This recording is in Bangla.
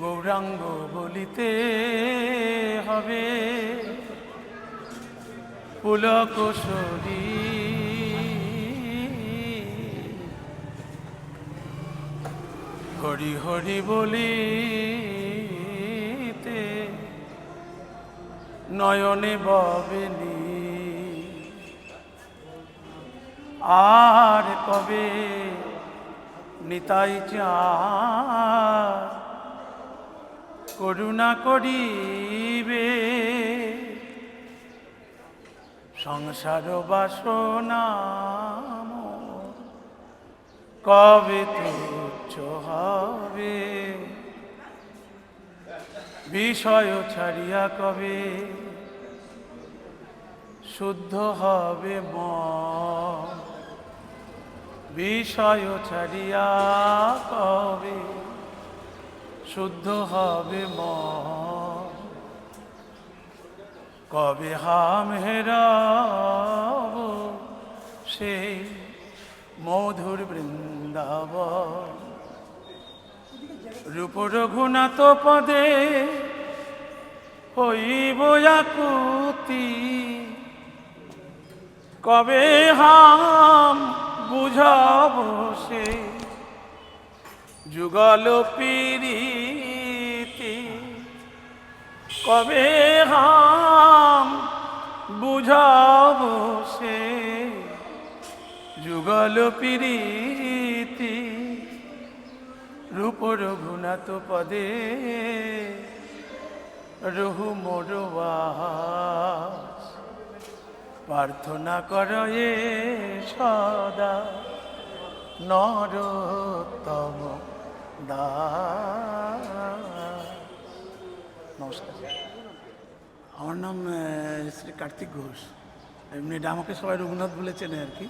গৌরাঙ্গ বলিতে হবে। পুলকশরী হরি হরি বলিতে নয়নে ববেনি আর কবে নিতাই চা করুণা করিবে। সংসার বাসনা কবে তুচ্ছ হবে? বিষয় ছাড়িয়া কবে শুদ্ধ হবে ম বিষয় ছাড়িয়া কবে শুদ্ধ হবে মন। কবে হাম হেরাব সেই মধুর বৃন্দাব রূপ রঘুনাথ পদে হইব আকুতি। কবে হাম বুঝাব সে যুগল পিরিতি। কবে হাম বুঝাব সে? যুগল পিরিতি। রূপ রঘুনাথ পদে রহু মোরবাস প্রার্থনা কর এ সদা নরোত্তম। দাস নমস্কার আমার নাম শ্রী কার্তিক ঘোষ। এমনি আমাকে সবাই রঘুনাথ বলেছেন আর কি।